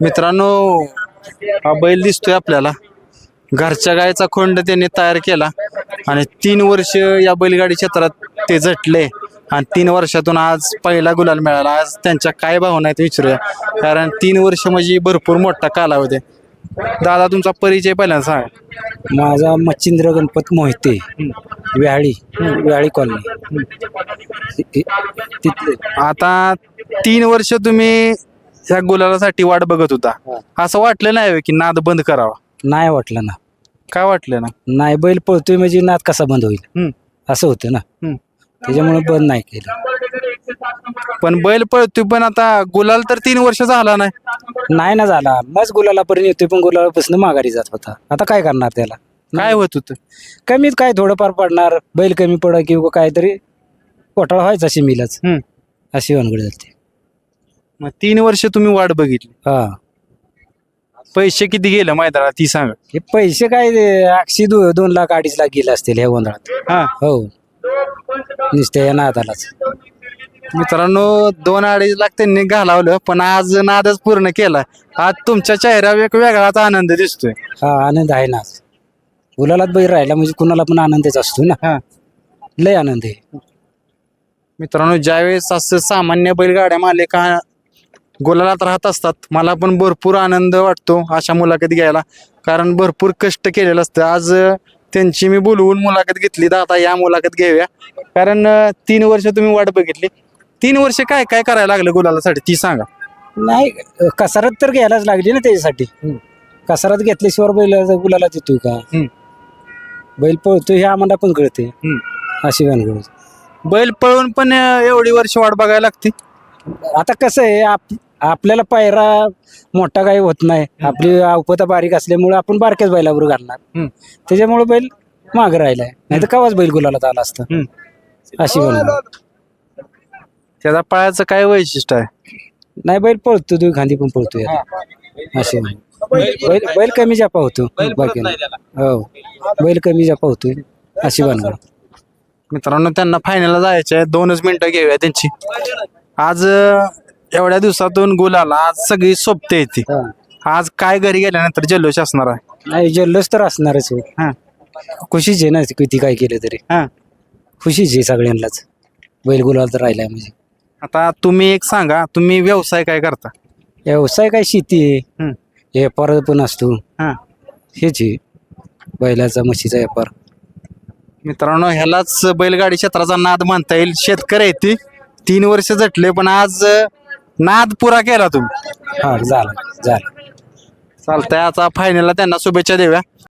मित्रांनो हा बैल दिसतोय आपल्याला. घरच्या गायचा खोंड त्यांनी तयार केला. आणि तीन वर्ष या बैलगाडी क्षेत्रात ते झटले आणि तीन वर्षातून आज पहिला गुलाल मिळाला. आज त्यांच्या काय भावना आहेत विचारूया. कारण तीन वर्ष म्हणजे भरपूर मोठा कालावधी. दादा तुमचा परिचय पहिल्यांदा सांगा. माझा मच्छिंद्र गणपत मोहिते. व्याळी. व्याळी कॉलनी. तिथले. आता तीन वर्ष तुम्ही या गुलालासाठी वाट बघत होता. असं वाटलं नाही होय की नाद बंद करावा? नाही वाटलं ना. काय वाटलं ना? नाही बैल पळतोय म्हणजे नाद कसा बंद होईल. असं होतं ना. त्याच्यामुळे बंद नाही केलं. पण बैल पळतोय पण आता गुलाल तर तीन वर्ष झाला नाही. नाही ना झाला. मग गुलाला पर्यंत येतोय पण गुलालापासून माघारी जात होता. आता काय करणार त्याला? काय होत होतं? कमीत काय थोडंफार पडणार बैल कमी पड किंवा काहीतरी घोटाळा व्हायचा शिमीलाच. हम्म. अशी वानगड झाली मग तीन वर्ष तुम्ही वाट बघितली. हा. पैसे किती गेले मैदानात ती सांगा. हे पैसे काय ते अक्षी दो, दोन लाख अडीच लाख गेले असतील ह्या गोंधळात. हा. हो. नुसत्या या नादालाच. मित्रांनो दोन अडीच लाख त्यांनी घालावलं पण आज नादच पूर्ण केला. आज तुमच्या चेहऱ्यावर एक वेगळाच आनंद दिसतोय. हा आनंद आहे ना गुलालात बैल राहिला म्हणजे कुणाला पण आनंदच असतो ना. हा. लय आनंद आहे. मित्रांनो ज्यावेळेस असं सामान्य बैलगाड्या मालिका गोलालात राहत असतात. मला पण भरपूर आनंद वाटतो अशा मुलाखत घ्यायला. कारण भरपूर कष्ट केलेलं असतं. आज त्यांची मी बोलवून मुलाखत घेतली. तर आता या मुलाखत घेऊया. कारण तीन वर्ष तुम्ही वाट बघितली. तीन वर्ष काय काय करायला लागलं गुलालासाठी? ती सांगा. नाही कसरत तर घ्यायलाच लागली ना त्याच्यासाठी. कसरत घेतल्याशिवाय बैल गुलाला देतोय का. बैल पळतोय हे आम्हाला पण कळते. अशी वानगड बैल पळून पण एवढी वर्ष वाट बघायला लागते? आता कसं आहे आप आपल्याला पायरा मोठा काही होत नाही. आपली अवपता बारीक असल्यामुळे आपण बारक्याच बैलावर घालणार. त्याच्यामुळे बैल माग राहिलाय. नाही तर कवाच बैल गुलाला आला असतं. अशी बनवणार त्याचा पळायचं काय वैशिष्ट्य आहे? नाही बैल पळतो तू खांदी पण पळतोय आता. अशी म्हण. बैल बैल कमी जापा होतो बाकी हो. बैल कमी जापा होतोय अशी बनवणार मित्रांनो त्यांना फायनलला जायचं आहे दोनच मिनिटं घेऊया त्यांची. आज एवढ्या दिवसातून गुलाल आज सगळी सोबते येते आज काय घरी गेल्यानंतर जल्लोष असणार आहे? नाही जल्लोष तर असणारच हो हा. खुशीच आहे ना किती काय केलं तरी. हा. खुशीच आहे सगळ्यांनाच. बैल गुलाल तर राहिलाय म्हणजे. आता तुम्ही एक सांगा तुम्ही व्यवसाय काय करता? व्यवसाय काय शेती आहे. हम्म. व्यापार पण असतो. हा. हेच आहे. बैलाचा म्हशीचा व्यापार. मित्रांनो ह्यालाच बैलगाडी क्षेत्राचा नाद म्हणता येईल. शेतकरी आहे ती. तीन वर्ष झटले पण आज अं, नाद पुरा केला तुम्ही. हा झाला झाला. चालतंय आता फायनलला त्यांना शुभेच्छा देऊया.